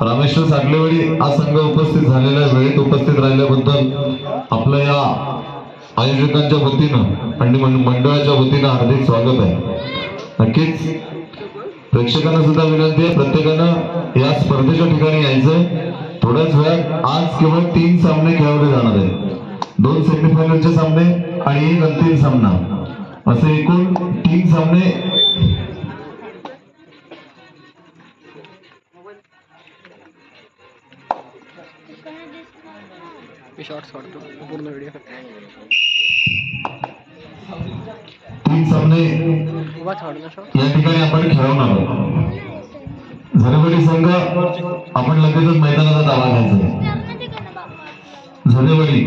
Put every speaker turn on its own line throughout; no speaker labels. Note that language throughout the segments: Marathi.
रामेश्वर सागलेवाडी हा संघ उपस्थित झालेला वेळेत उपस्थित राहिल्याबद्दल आपल्या या आयोजकांच्या वतीनं आणि मंडळाच्या वतीनं हार्दिक स्वागत आहे. नक्कीच प्रेक्षकांना सुद्धा विनंती आहे. प्रत्येकानं या स्पर्धेच्या ठिकाणी यायचंय. थोड्याच वेळात आज केवळ तीन सामने खेळवले जाणार आहेत. दोन सेमीफायनलचे सामने आणि एक अंतिम सामना. असे एकूण तीन सामने
मी शॉर्ट्स काढतो पूर्ण व्हिडिओ
तीन सामने
उभा छाड ना शॉर्ट
या ठिकाणी आपण खेळवणार आहोत. झरेवडी संघ आपण लगेचच मैदानाचा दावा घ्यायचा. झरेवडी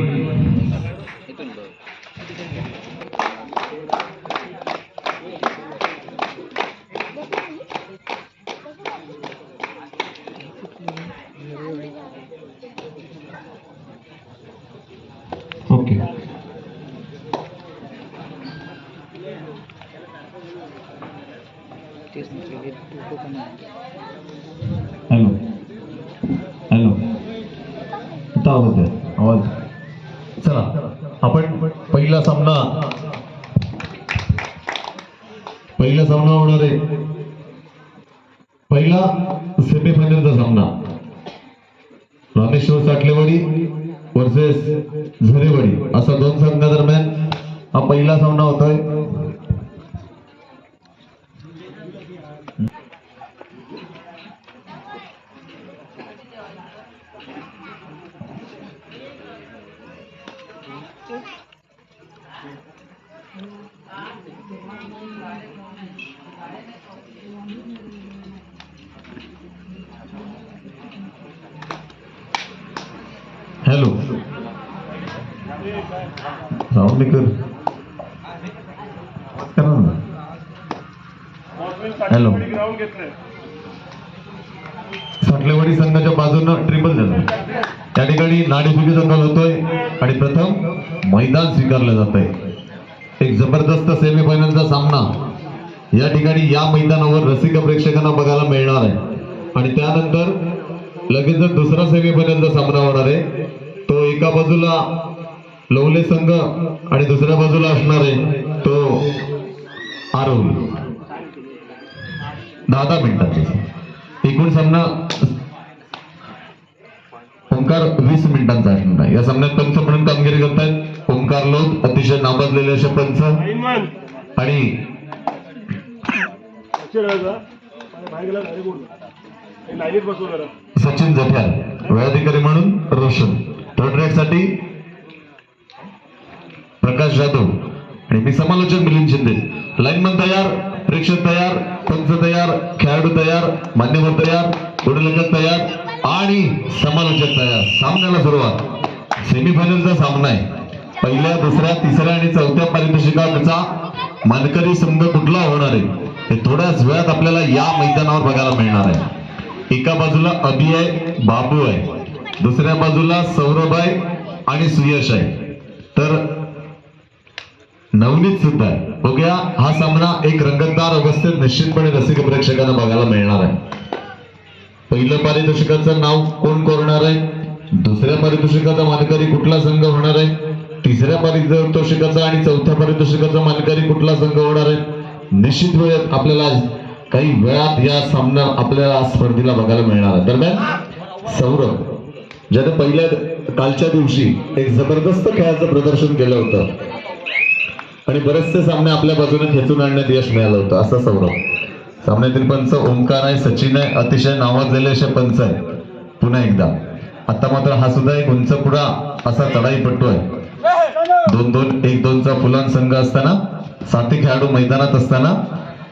वर्सेस झरेवाडी. असा दोन संघादरम्यान हा पहिला सामना होतोय हॅलो साऊंड कर करा ना. हॅलो साठलेवाडी संघाच्या बाजूनं ट्रिपल झालं त्या ठिकाणी नाणेफेकीचा कल होतोय. आणि प्रथम मैदान स्वीकारलं जात आहे एक जबरदस्त सेमीफायनलचा सामना या ठिकाणी या मैदानावर रसिक प्रेक्षकांना बघायला मिळणार आहे. आणि त्यानंतर लगेचच दुसरा सेमीफायनलचा सामना होणार आहे. तो एका बाजूला लवले संघ आणि दुसऱ्या बाजूला असणार आहे तो आरोल दहा दहा मिनिटांचा. एकूण सामना ओंकार वीस मिनिटांचा असणार आहे. या सामन्यात पंच म्हणून कामगिरी करतायत. ओंकार लोक अतिशय नाबाजलेले असे पंच. आणि सचिन जफ्यार वेळाधिकारी म्हणून रोशन. थर्ड रेडसाठी प्रकाश जाधव आणि मी समालोचक मिलिंद शिंदे लाईनमन तयार प्रेक्षक तयार पंच तयार खेळाडू तयार मान्यवर तयार पुढलंजक तयार आणि समालोचक तयार सामन्याला सुरुवात सेमीफायनलचा सामना आहे पहिल्या दुसऱ्या तिसऱ्या आणि चौथ्या पारितोषिकाचा मानकरी संघ कुठला होणार आहे? हे थोड्याच वेळात आपल्याला या मैदानावर बघायला मिळणार आहे. एका बाजूला अभि आहे बाबू आहे. दुसऱ्या बाजूला सौरभ आहे आणि सुयश आहे. तर नवनीत सुद्धा आहे. बघूया हा सामना एक रंगतदार अवस्थेत निश्चितपणे रसिक प्रेक्षकांना बघायला मिळणार आहे. पहिलं पारितोषिकाचं नाव कोण कोरणार आहे? दुसऱ्या पारितोषिकाचा मानकरी कुठला संघ होणार आहे? तिसऱ्या पारितोषिकाचा आणि चौथ्या पारितोषिकाचा मानकरी कुठला संघ होणार आहे? निश्चित वेळेत आपल्याला काही वेळात या सामना आपल्याला स्पर्धेला बघायला मिळणार आहे. दरम्यान सौरभ ज्याने पहिल्या कालच्या दिवशी एक जबरदस्त खेळाचं प्रदर्शन केलं होतं. आणि बरेचसे सामने आपल्या बाजूने खेचून आणण्यात यश मिळालं होतं असं सौरभ. सामन्यातील पंच ओंकार आहे सचिन आहे अतिशय नावाजलेले असे पंच आहे पुन्हा एकदा. आता मात्र हा सुद्धा एक उंच पुढा असा चढाईपट्टू आहे. दोन दोन एक दोनचा फुलान संघ असताना साथी खेळाडू मैदानात असताना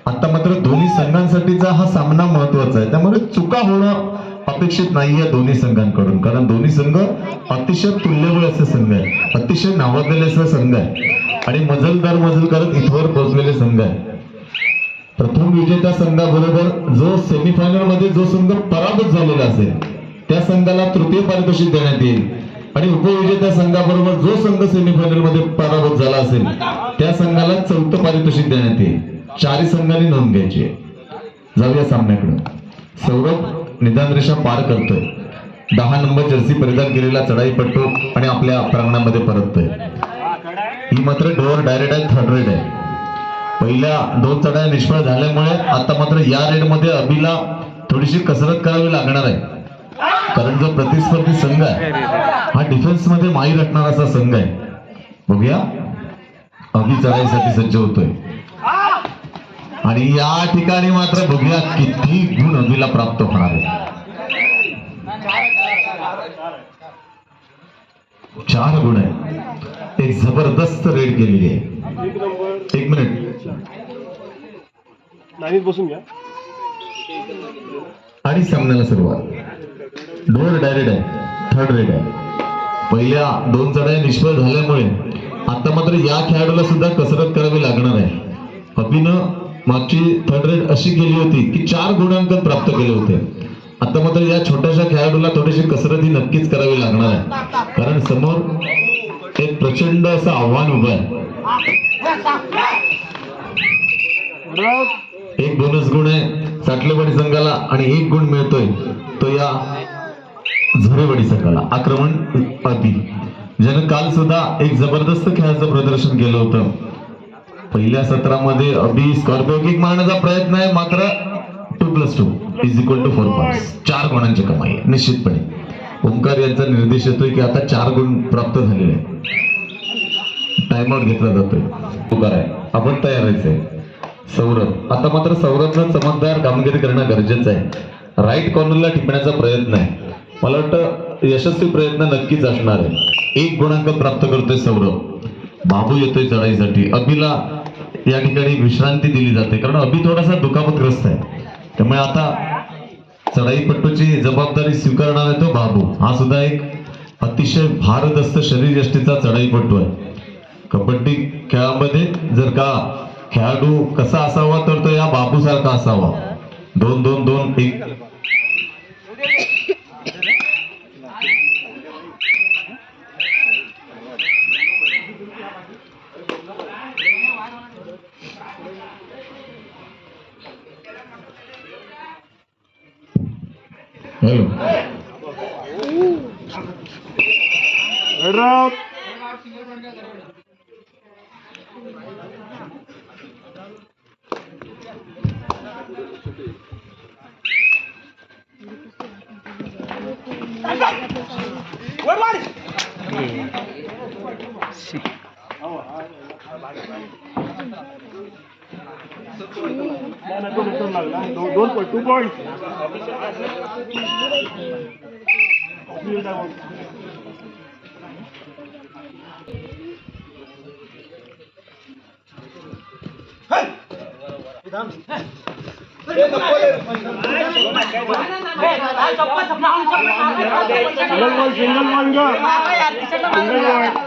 आता मात्र दोन्ही संघांसाठीचा हा सामना महत्त्वाचा आहे. त्यामुळे चुका होणं अपेक्षित नाहीये दोन्ही संघांकडून कारण दोन्ही संघ अतिशय तुल्यबळ असे संघ आहे अतिशय नावाजलेले असे संघ आहे आणि मजल दर मजल करत इथवर पोहोचलेले संघ आहे. प्रथम विजेत्या संघाबरोबर जो सेमीफायनलमध्ये जो संघ पराभूत झालेला असेल त्या संघाला तृतीय पारितोषिक देण्यात येईल. आणि उपविजेत्या संघाबरोबर जो संघ सेमीफायनलमध्ये पराभूत झाला असेल त्या संघाला चौथं पारितोषिक देण्यात येईल. चारही संघांनी नोंद घ्यायची जाऊया सामन्याकडे. सौरभ निदान रेषा पार करतोय. दहा नंबर जर्सी परिधान केलेला चढाईपट्टू आणि आपल्या प्रांगणामध्ये परततोय. ही मात्र डोअर डायरेक्ट आहे थर्ड रेड आहे. पहिल्या दोन चढाया निष्फळ झाल्यामुळे आता मात्र या रेडमध्ये अभिला थोडीशी कसरत करावी लागणार आहे. कारण जो प्रतिस्पर्धी संघ आहे हा डिफेन्समध्ये माहीर असणारा असा संघ आहे. बघूया. अभि चढाईसाठी सज्ज होतोय. आणि या ठिकाणी मात्र बघूया किती गुण अभिला प्राप्त होणार आहे चार गुण आहे एक जबरदस्त रेड केलेली आहे.
एक
मिनिट.
बसून घ्या.
आणि सामन्याला सुरुवात. डोर डायरेक्ट आहे. थर्ड रेड आहे. पहिल्या दोन चढाई निष्फळ झाल्यामुळे आता मात्र या खेळाडूला सुद्धा कसरत करावी लागणार आहे. अभिनं मागची थर्ड रेड अशी केली होती की चार गुणांकन प्राप्त केले होते. आता मात्र या छोट्याशा खेळाडूला थोडीशी कसरत ही नक्कीच करावी लागणार आहे. कारण समोर एक प्रचंड असं आव्हान उभं आहे. एक बोनस गुण आहे साठलेवाडी संघाला आणि एक गुण मिळतोय तो या झरेवाडी संघाला. आक्रमण अति. ज्यानं काल सुद्धा एक जबरदस्त खेळाचं प्रदर्शन केलं होतं. पहिल्या सत्रामध्ये अभि स्कॉर्पिओ किक मारण्याचा प्रयत्न आहे मात्र two plus two is equal to four point चार गुणांची कमाई आहे, निश्चितपणे. ओंकार यांचा निर्देश येतोय की आता चार गुण प्राप्त झालेले आहेत. टाइमआउट घेतला जातोय. ओंकार आहे आपण तयार व्हायचंय. सौरभ. आता मात्र सौरभनं चमकदार कामगिरी करणं गरजेचं आहे. राईट कॉर्नरला टिपण्याचा प्रयत्न आहे. मला वाटतं यशस्वी प्रयत्न नक्कीच असणार आहे. एक गुणांक प्राप्त करतोय सौरभ. बाबू येतोय चढाईसाठी. अभिला या ठिकाणी विश्रांती दिली जाते. कारण अभि थोडासा दुखापतग्रस्त आहे. त्यामुळे आता चढाईपट्टूची जबाबदारी स्वीकारणार आहे तो बाबू. हा सुद्धा एक अतिशय भारदस्त शरीरयष्टीचा चढाईपट्टू आहे. कबड्डी खेळामध्ये जर का खेळाडू कसा असावा तर तो या बाबूसारखा असावा. दोन दोन दोन एक 응. 라 Sí. हॅलो
बरोबर नाही, नाही, तो return लागला. दोन दोन point two point single ball single ball ग सिंगल बॉल बरोबर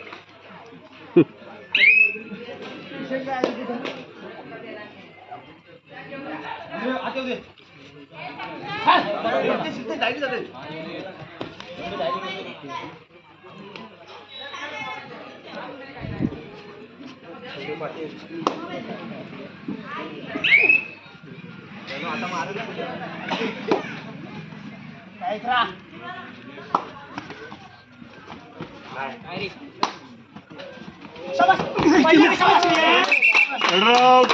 ये, भरून ये.
Rock.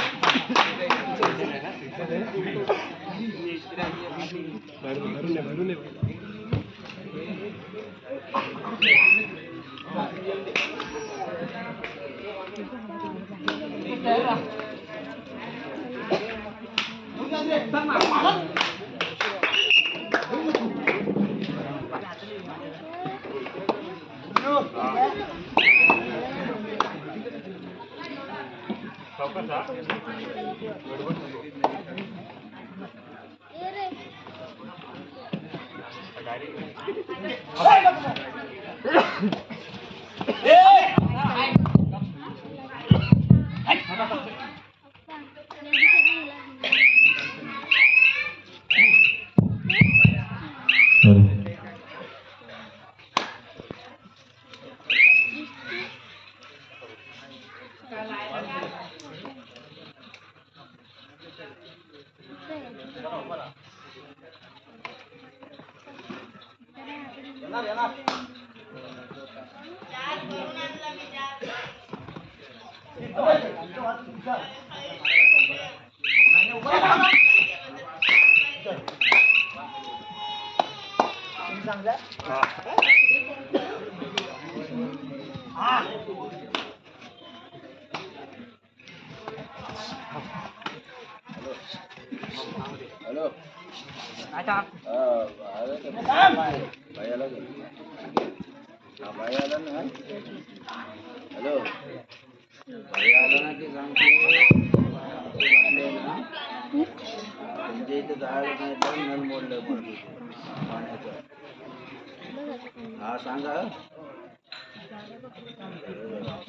हा सांगा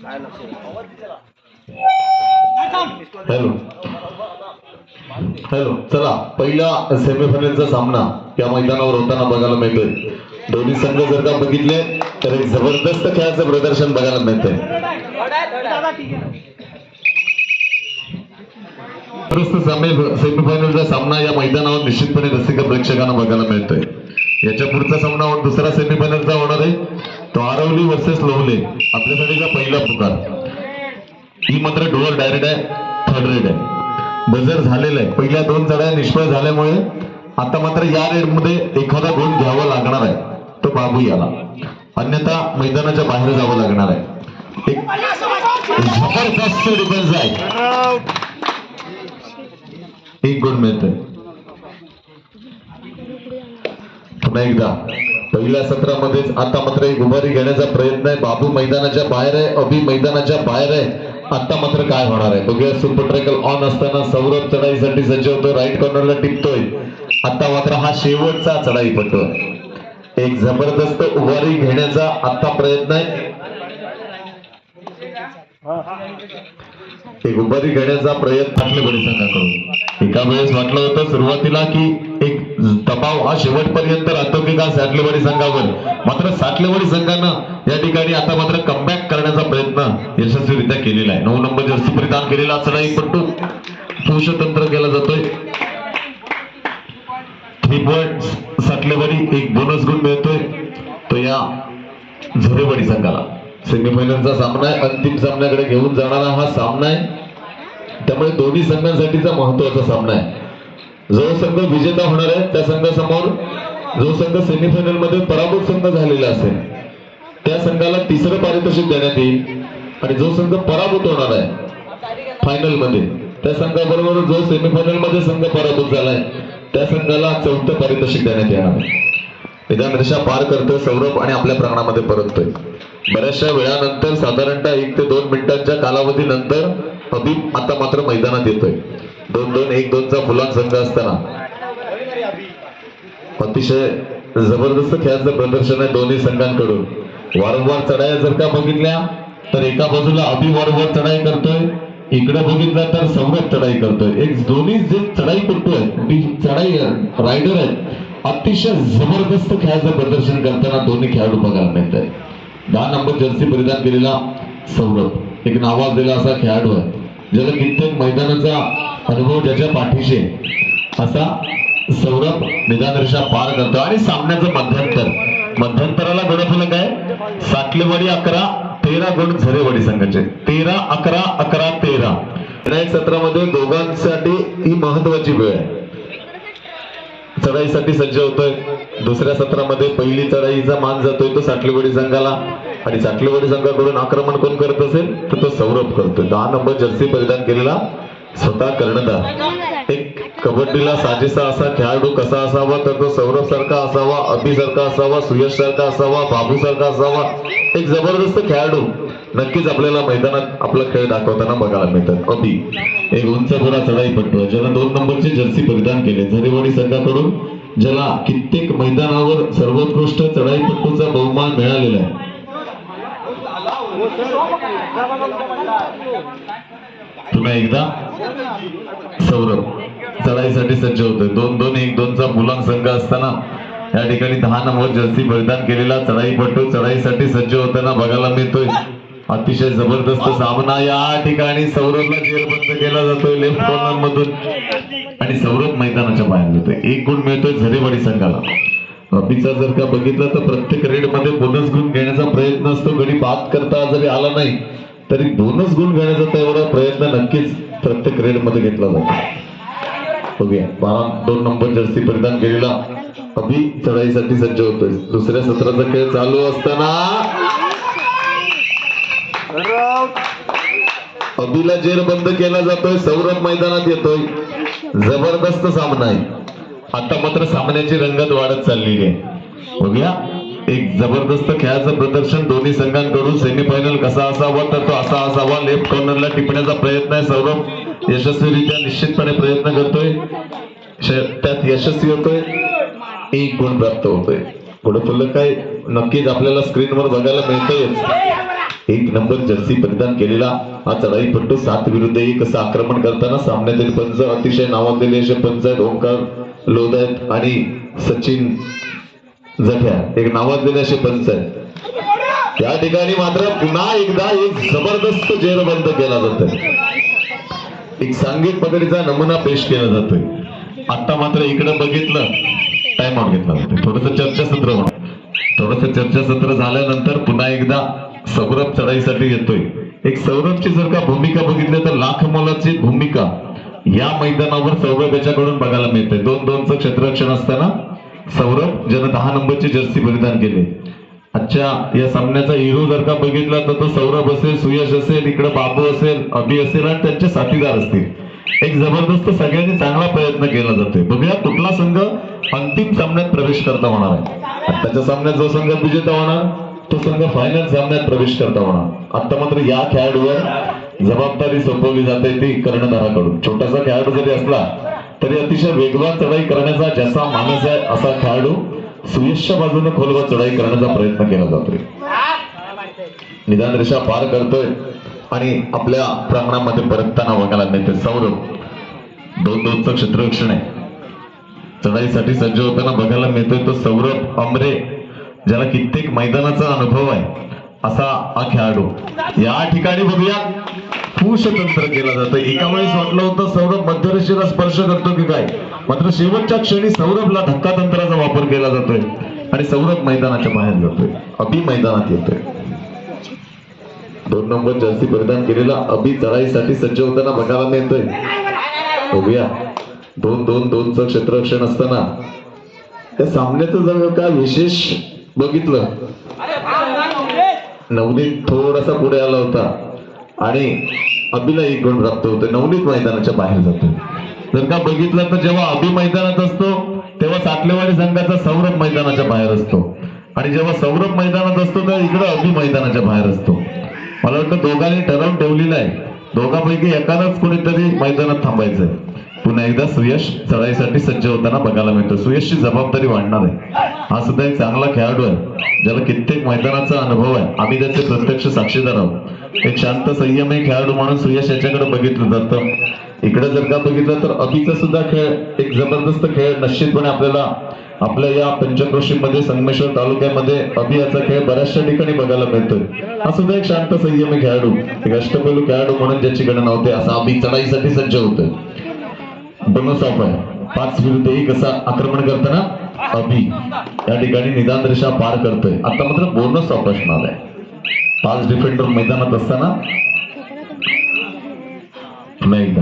काय लक्ष
हॅलो. हॅलो. चला पहिला सेमीफायनलचा सामना. या मैदानावर होताना बघायला मिळतोय. दोन्ही संघ जर का बघितले तर एक जबरदस्त खेळाचं प्रदर्शन बघायला मिळतंय. सेमीफायनलचा सामना या मैदानावर निश्चितपणे रसिक प्रेक्षकांना बघायला मिळतोय. याच्या पुढचा सामना दुसरा सेमीफायनलचा होणार आहे. तो आरवली वर्सेस लोवले आपल्यासाठीचा पहिला पुकार. ही मात्र डोअर डायरेक्ट आहे थर्ड रेड आहे. बजर झालेला आहे. पहिल्या दोन चढ्या निष्फळ झाल्यामुळे आता मात्र या रेडमध्ये एखादा गुण घ्यावा लागणार आहे. तो बाबू याला. अन्यथा मैदानाच्या बाहेर जावं लागणार आहे. एक जबरदस्त डिफेन्स आहे. एक गुण मिळतोय. पुन्हा एकदा. पहिल्या सत्रामध्येच आता मात्र एक उभारी घेण्याचा प्रयत्न आहे. बाबू मैदानाच्या बाहेर आहे अभि मैदानाच्या बाहेर आहे. आता मात्र काय होणार आहे? बघूया सुपर ट्रॅकल ऑन असताना सौरभ चढाईसाठी सज्ज होतो राईट कॉर्नरला टिपतोय. आता मात्र हा शेवटचा चढाई पटतो एक जबरदस्त उभारी घेण्याचा आता प्रयत्न आहे. एक उभारी घेण्याचा प्रयत्न एका वेळेस वाटलं होतं सुरुवातीला की एक दबाव हा शेवटपर्यंत राहतो की का साटलेवाडी संघावर. मात्र साटलेवाडी संघानं या ठिकाणी आता मात्र कमबॅक करण्याचा प्रयत्न यशस्वीरित्या केलेला आहे. नऊ नंबर जर्सी परिधान केलेला चढाई पट्टू पुरुषतंत्र केला जातोय. थ्री पॉइंट साटलेवाडी एक बोनस गुण मिळतोय. तो या झरेवाडी संघाला. सेमीफायनलचा सामना आहे अंतिम सामन्याकडे घेऊन जाणारा हा सामना आहे. त्यामुळे दोन्ही संघांसाठीचा महत्त्वाचा सामना आहे. जो संघ विजेता होणार आहे त्या संघासमोर जो संघ सेमीफायनलमध्ये पराभूत संघ झालेला असेल त्या संघाला तिसरं पारितोषिक देण्यात येईल आणि जो संघ पराभूत होणार आहे फायनलमध्ये त्या संघाबरोबर जो सेमीफायनलमध्ये संघ पराभूत झालाय त्या संघाला चौथं पारितोषिक देण्यात येणार आहे. निदान रेषा पार करतोय सौरभ आणि आपल्या प्रांगणामध्ये परततोय. बऱ्याचशा वेळानंतर साधारणतः एक ते दोन मिनिटांच्या कालावधीनंतर अभिप आता मात्र मैदानात येतोय. दोन दोन एक दोनचा फुलान संघ असताना. अतिशय जबरदस्त खेळाचं प्रदर्शन आहे दोन्ही संघांकडून. वारंवार चढाया जर का बघितल्या तर एका बाजूला अभि वारंवार चढाई करतोय इकडे बघितलं तर सौरभ चढाई करतोय. एक दोन्ही जे चढाई करतोय ती चढाई रायडर आहेत अतिशय जबरदस्त खेळाचं प्रदर्शन करताना दोन्ही खेळाडू बघायला मिळत आहे दहा नंबर जर्सी परिधान केलेला सौरभ. एक नावाजलेला असा खेळाडू आहे. ज्याला कित्येक मैदानाचा अनुभव ज्याच्या पाठीशी असा सौरभ निदान पार करतो आणि सामन्याचं मध्यंतर. मध्यंतराला गुणफलक आहे. साटलेवाडी अकरा तेरा गुण झरेवाडी संघाचे. तेरा अकरा अकरा तेरा. विनायक सत्रामध्ये दोघांसाठी ही महत्वाची वेळ आहे. चढाईसाठी सज्ज होतोय. दुसऱ्या सत्रामध्ये पहिली चढाईचा मान जातोय तो साटलेवाडी संघाला. आणि साटलेवाडी संघाकडून आक्रमण कोण करत असेल? तर तो सौरभ करतोय. दहा नंबर जर्सी परिधान केलेला स्वतः कर्णधार एक कबड्डीला साजेसा असा खेळाडू कसा असावा तर तो सौरभ सारखा असावा अभि सारखा असावा सुयश सारखा असावा बाबू सारखा असावा. एक जबरदस्त खेळाडू नक्कीच आपल्याला मैदानात आपला खेळ दाखवताना बघायला मिळतात. अभि एक उंच पुरा चढाई पट्टू. ज्याला दोन नंबरचे जर्सी परिधान केले. झरेवाडी संघाकडून ज्याला कित्येक मैदानावर सर्वोत्कृष्ट चढाईपट्टूचा बहुमान मिळालेला आहे. पुन्हा एकदा. सौरभ चढाईसाठी सज्ज होतोय. दोन दोन एक दोनचा मुलांक संघ असताना या ठिकाणी दहा नंबर जर्सी परिधान केलेला चढाईपट्टू चढाईसाठी सज्ज होताना बघायला मिळतोय. अतिशय जबरदस्त सामना या ठिकाणी सौरभला जेरबंद केला जातोय लेफ्ट कॉर्नर मधून आणि सौरभ मैदानाच्या बाहेर जातोय. एक गुण मिळतोय झरेवाडी संघाला. रबीचा जर का बघितलं तर प्रत्येक रेडमध्ये बोनस गुण घेण्याचा प्रयत्न असतो. गडी बाद करता जरी आला नाही तरी दोनच गुण घेण्याचा तेवढा प्रयत्न नक्कीच प्रत्येक रेडमध्ये घेतला जातो. बघूया बारा दोन नंबर जर्सी परिधान केलेला. अभि चढाईसाठी सज्ज होतोय. दुसऱ्या सत्राचा खेळ चालू असताना अभिला जेर बंद केला जातोय सौरभ मैदानात येतोय. जबरदस्त सामना आहे. आता मात्र सामन्याची रंगत वाढत चाललेली आहे. बघूया. एक जबरदस्त खेळाचं प्रदर्शन दोन्ही संघांकडून सेमीफायनल कसा असावा तर तो असा असावा. लेफ्ट कॉर्नरला टिपण्याचा प्रयत्न आहे सौरभ यशस्वीरित्या निश्चितपणे प्रयत्न करतोय. त्यात यशस्वी होतोय. एक गुण प्राप्त होतोय. पुढे फुलं काय नक्कीच आपल्याला स्क्रीनवर बघायला मिळतोय. एक नंबर जर्सी परिधान केलेला. हा चढाईपट्टू सात विरुद्ध एक असं आक्रमण करताना सामन्यातील पंच अतिशय नावाजलेले असे पंच आहेत. ओंकार लोध आहेत आणि सचिन जठ्या एक नावाजलेले असे पंच आहेत. या ठिकाणी मात्र पुन्हा एकदा एक जबरदस्त जेरबंद केला जातोय. एक सांघिक पकडीचा नमुना पेश केला जातोय. आता मात्र इकडे बघितलं टाइम आउट घेतला जातोय. थोडस चर्चासत्र म्हणून थोडस चर्चासत्र झाल्यानंतर पुन्हा एकदा सौरभ चढाईसाठी येतोय. एक सौरभची जर का भूमिका बघितली तर लाख मोलाची भूमिका या मैदानावर सौरभ याच्याकडून बघायला मिळते. दोन दोनचं क्षेत्ररक्षण असताना सौरभ ज्यानं दहा नंबरची जर्सी परिधान केली. आजच्या या सामन्याचा हिरो जर का बघितला तर तो सौरभ असेल सुयश असेल इकडे बाबू असेल अभि असेल आणि त्यांचे साथीदार असतील. एक जबरदस्त सगळ्यांनी चांगला प्रयत्न केला जातोय. बघूया कुठला संघ अंतिम सामन्यात प्रवेश करता होणार आहे. त्याच्या सामन्यात जो संघ विजेता होणार तो संघ फायनल सामन्यात प्रवेश करता होणार. आता मात्र या खेळाडूवर जबाबदारी सोपवली जाते ती कर्णधाराकडून. छोटासा खेळाडू जरी असला तरी अतिशय वेगवान चढाई करण्याचा ज्याचा मानस आहे असा खेळाडू सुयशच्या बाजूने खोलवर चढाई करण्याचा प्रयत्न केला जातोय. निदान रेषा पार करतोय आणि आपल्या प्रांगणामध्ये परतताना बघायला मिळते सौरभ दोन दोनचं क्षेत्ररक्षण आहे. चढाईसाठी सज्ज होताना बघायला मिळतोय तो सौरभ अमरे ज्याला कित्येक मैदानाचा अनुभव आहे असा हा खेळाडू. या ठिकाणी बघूया. पुश तंत्र केलं जातं एका वेळेस वाटलं होतं सौरभ मध्यरेषेला स्पर्श करतो की काय? मात्र शेवटच्या क्षणी सौरभला धक्का तंत्राचा वापर केला जातोय आणि सौरभ मैदानाच्या बाहेर जातोय. अभि मैदानात येतोय. दोन नंबर जर्सी परिधान केलेला अभि चढाईसाठी सज्ज होताना बघायला मिळतोय. बघूया. दोन दोन दोनचं क्षेत्ररक्षण असताना. त्या सामन्याचं जर काय विशेष बघितलं नवनीत थोडासा पुढे आला होता. आणि अभिला एक गुण प्राप्त होतो. नवनीत मैदानाच्या बाहेर जातो. जर का बघितलं तर जेव्हा अभि मैदानात असतो तेव्हा सातलेवाडी संघाचा सौरभ मैदानाच्या बाहेर असतो. आणि जेव्हा सौरभ मैदानात असतो तेव्हा इकडं अभि मैदानाच्या बाहेर असतो. मला वाटतं दोघांनी ठरवून ठेवलेलं आहे. दोघांपैकी एकालाच कोणीतरी मैदानात थांबायचंय पुन्हा एकदा सुयश चढाईसाठी सज्ज होताना बघायला मिळतो. सुयशची जबाबदारी वाढणार आहे. हा सुद्धा एक चांगला खेळाडू आहे ज्याला कित्येक मैदानाचा अनुभव आहे. आम्ही त्याचे प्रत्यक्ष साक्षीदार आहोत. एक शांत संयमी खेळाडू म्हणून सुयश याच्याकडे बघितलं जातं. इकडे जर का बघितलं तर अभिचा सुद्धा खेळ एक जबरदस्त खेळ निश्चितपणे आपल्याला आपल्या या पंचक्रोशीमध्ये संगमेश्वर तालुक्यामध्ये अभि याचा खेळ बऱ्याचशा ठिकाणी बघायला मिळतोय. हा सुद्धा एक शांत संयमी खेळाडू एक अष्टपैलू खेळाडू म्हणून ज्याची गणना होते असा अभि चढाईसाठी सज्ज होतोय. बोनस ऑफ आहे पाच विरुद्ध एक असा आक्रमण करताना अभि या ठिकाणी निदान रेषा पार करतोय. आता मात्र बोनस ऑफ असणार आहे. पाच डिफेंडर मैदानात असताना एकदा.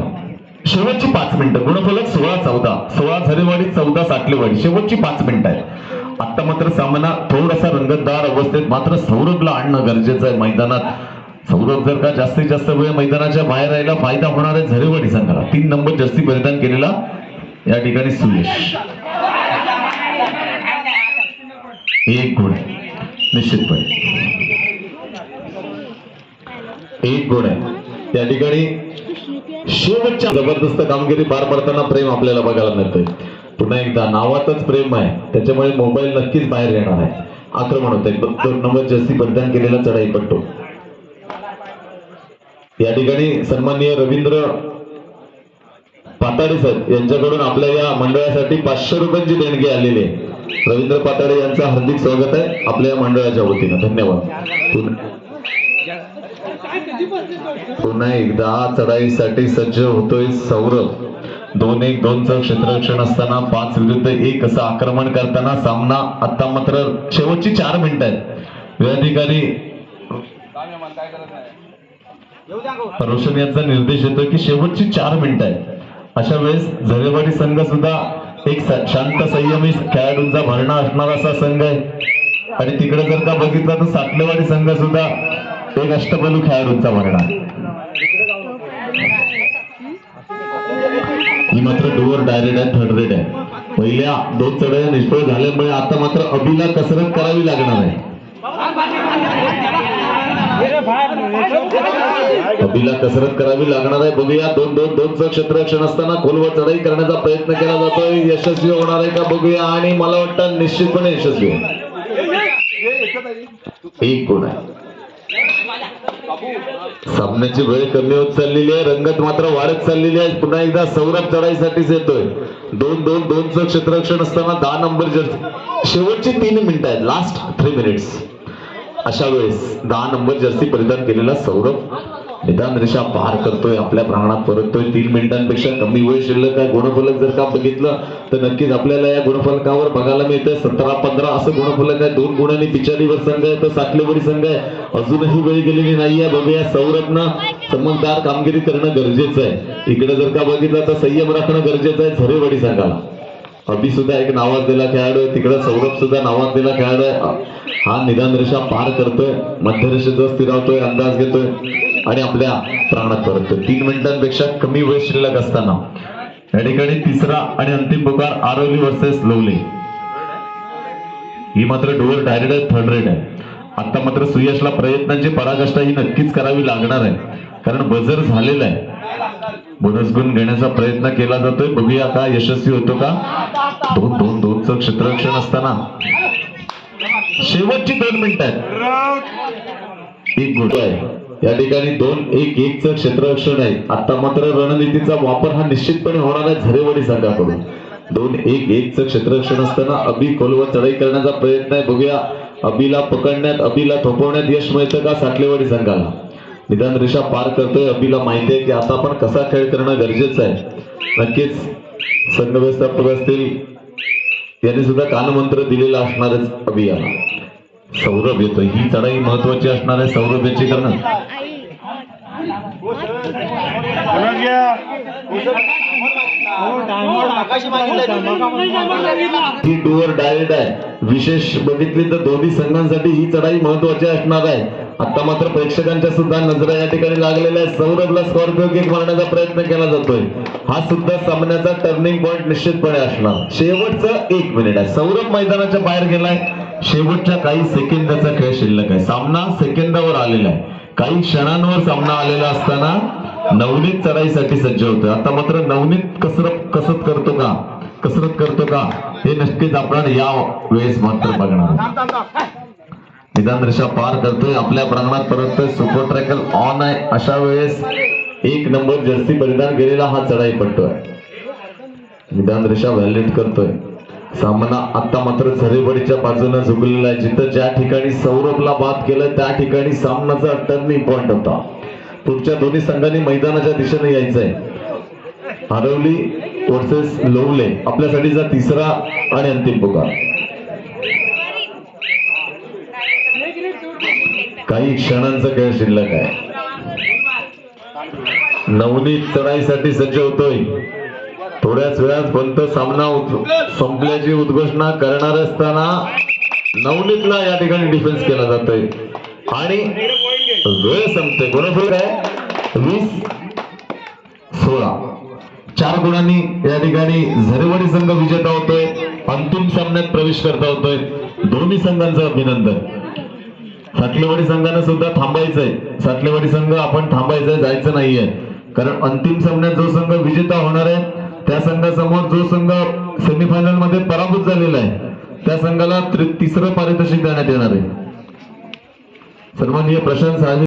शेवटची पाच मिनिटं. गुणफलक सोळा चौदा. सोळा झरेवाडी चौदा साठलेवाडी. शेवटची पाच मिनिटं आहेत. आता मात्र सामना थोडासा रंगतदार अवस्थेत मात्र सौरभला आणणं गरजेचं आहे मैदानात. सौरभ जर का जास्तीत जास्त वेळ मैदानाच्या बाहेर राहिला फायदा होणार आहे झरेवाडी संघाला. तीन नंबर जास्ती परिधान केलेला या ठिकाणी सुयश एक गुण. निश्चितपणे. एक गुण आहे. त्या ठिकाणी शेवटच्या जबरदस्त कामगिरी पार पडताना प्रेम आपल्याला बघायला मिळतंय. पुन्हा एकदा नावातच प्रेम आहे. त्याच्यामुळे मोबाईल नक्कीच बाहेर येणार आहे. आक्रमण होत आहे नंबर जस्ती बलिदान केलेला चढाई पट्टो या ठिकाणी सन्माननीय रवींद्र पाताडे साहेब यांच्याकडून आपल्या या मंडळासाठी पाचशे रुपयांची देणगी आलेली आहे. रवींद्र पाताडे यांचं हार्दिक स्वागत आहे आपल्या या मंडळाच्या वतीनं. धन्यवाद. पुन्हा- एकदा चढाईसाठी सज्ज होतोय सौरभ. दोन एक दोनचं क्षेत्ररक्षण असताना पाच विरुद्ध एक असं आक्रमण करताना सामना आता मात्र शेवटची चार मिनिटं आहेत. वेळाधिकारी रोशन यांचा निर्देश येतो की शेवटची चार मिनिटं आहेत. अशा वेळेस झरेवाडी संघ सुद्धा एक शांत संयमी खेळाडूंचा भरणा असणारा असा संघ आहे. आणि तिकडे जर का बघितला तर सातलेवाडी संघ सुद्धा एक अष्टपलू खेळाडूंचा भरणा ही मात्र डोअर डायरेक्ट आहे थर्ड रेड आहे. पहिल्या दोन चढाया निष्फळ झाल्यामुळे आता मात्र अभिला कसरत करावी लागणार आहे. अभिला कसरत करावी लागणार आहे. बघूया दोन दोन दोनचं क्षेत्ररक्षण असताना खोलवर चढाई करण्याचा प्रयत्न केला जातोय. यशस्वी होणार आहे का? बघूया. आणि मला वाटतं निश्चितपणे यशस्वी एक गुण आहे. सामन्याची वेळ कमी होत चाललेली आहे. रंगत मात्र वाढत चाललेली आहे. पुन्हा एकदा सौरभ चढाईसाठीच येतोय. दोन दोन दोनचं क्षेत्ररक्षण असताना दहा नंबर जर्सी शेवटची तीन मिनिटं आहेत. लास्ट थ्री मिनिट्स अशा वेळेस दहा नंबर जर्सी परिधान केलेला सौरभ. निदान रेषा पार करतोय आपल्या प्रांगणात परततोय. तीन मिनिटांपेक्षा कमी वेळ शिल्लक आहे. गुणफलक जर का बघितलं तर नक्कीच आपल्याला या गुणफलकावर बघायला मिळतंय. सतरा पंधरा असं गुणफलक आहे. दोन गुणांनी पिचारीवर संघ आहे तर साठलेवरी संघ आहे. अजूनही वेळ गेलेली नाहीये. बघूया सौरभनं चमकदार कामगिरी करणं गरजेचं आहे. इकडे जर का बघितलं तर संयम राखणं गरजेचं आहे झरेवाडी संघाला. अभि सुद्धा एक नावाज दिला खेळाडू आहे. तिकडे सौरभ सुद्धा नावाजलेला खेळाडू आहे. हा निदान रेषा पार करतोय. मध्यरेषेचा स्थिरावतोय अंदाज घेतोय. आणि आपल्या प्राणात परत तीन मिनिटांपेक्षा कमी वेळ शिल्लक असताना. या ठिकाणी तिसरा आणि अंतिम पुकार आरवली वर्सेस लोवले ही मात्र डोअर डायरेक्ट आहे थर्ड रेड आहे. आता मात्र सुयशला प्रयत्नांची पराकाष्ठा ही नक्कीच करावी लागणार आहे. कारण बजर झालेला आहे. बोनस गुण घेण्याचा प्रयत्न केला जातोय. बघूया का यशस्वी होतो का? दोन दोन दोनचं क्षेत्ररक्षण असताना. शेवटची दोन मिनिट आहेत. एक गोष्ट आहे. या ठिकाणी दोन एक एकचं क्षेत्ररक्षण आहे. आता मात्र रणनीतीचा वापर हा निश्चितपणे होणार आहे झरेवाडी संघाकडून दोन एक एकचं क्षेत्ररक्षण असताना अभि खोलवर चढाई करण्याचा प्रयत्न आहे. बघूया अभिला पकडण्यात अभिला थोपवण्यात यश मिळतं का? साठलेवाडी संघाला निदान रेषा पार करतोय. अभिला माहिती आहे की आता आपण कसा खेळ करणं गरजेचं आहे. नक्कीच संघ व्यवस्थापक असतील त्यांनी सुद्धा कानमंत्र दिलेला असणारच अभियाला सौरभ येतो ही चढाई महत्वाची असणार आहे सौरभ याची करणं. ही डायरेक्ट आहे. विशेष बघितली तर दोन्ही संघांसाठी ही चढाई महत्वाची असणार आहे. आता मात्र प्रेक्षकांच्या सुद्धा नजरा या ठिकाणी लागलेल्या आहे सौरभला स्कॉर्पिओ किक मारण्याचा प्रयत्न केला जातोय. हा सुद्धा सामन्याचा टर्निंग पॉइंट निश्चितपणे असणार. शेवटचं एक मिनिट आहे. सौरभ मैदानाच्या बाहेर गेलाय. शेवटच्या काही सेकंदाचा खेळ शिल्लक आहे. सामना सेकंदावर आलेला आहे. काही क्षणांवर सामना आलेला असताना नवनीत चढाईसाठी सज्ज होतोय. आता मात्र नवनीत कसरत कसरत करतो का? कसरत करतो का? हे नक्कीच आपण या वेळेस मात्र बघणार निदान रेषा पार करतोय. आपल्या प्रांगणात परत सुपर ट्रॅकल ऑन आहे. अशा वेळेस एक नंबर जर्सी परिधान केलेला हा चढाई पडतोय निदान रेषा व्हॅलिड करतोय. सामना आता मात्र झरेबडीच्या बाजूने झुकलेला आहे. जिथं ज्या ठिकाणी सौरभला बाद केलं त्या ठिकाणी सामनाचा टर्निंग पॉइंट होता. पुढच्या दोन्ही संघांनी मैदानाच्या दिशेने यायचंय. हरवली वर्सेस लोवले आपल्यासाठीचा तिसरा आणि अंतिम पुकार. काही क्षणांचा खेळ शिल्लक आहे. नवनीत चढाईसाठी सज्ज होतोय. थोड्याच वेळात पंत सामना संपल्याची उद्घोषणा करणार असताना नवनीतला या ठिकाणी डिफेन्स केला जातोय. आणि वेळ संपते. बरोबर आहे? वीस सोळा. चार गुणांनी या ठिकाणी झरेवाडी संघ विजेता होतोय. अंतिम सामन्यात प्रवेश करता होतोय. दोन्ही संघांचं अभिनंदन. सातलेवाडी संघानं सुद्धा थांबायचंय. सातलेवाडी संघ आपण थांबायचंय जायचं नाहीये. कारण अंतिम सामन्यात जो संघ विजेता होणार आहे त्या संघासमोर जो संघ सेमीफायनलमध्ये पराभूत झालेला आहे त्या संघाला त्रि- तिसरं पारितोषिक देण्यात येणार आहे. सन्माननीय प्रशांत साहेब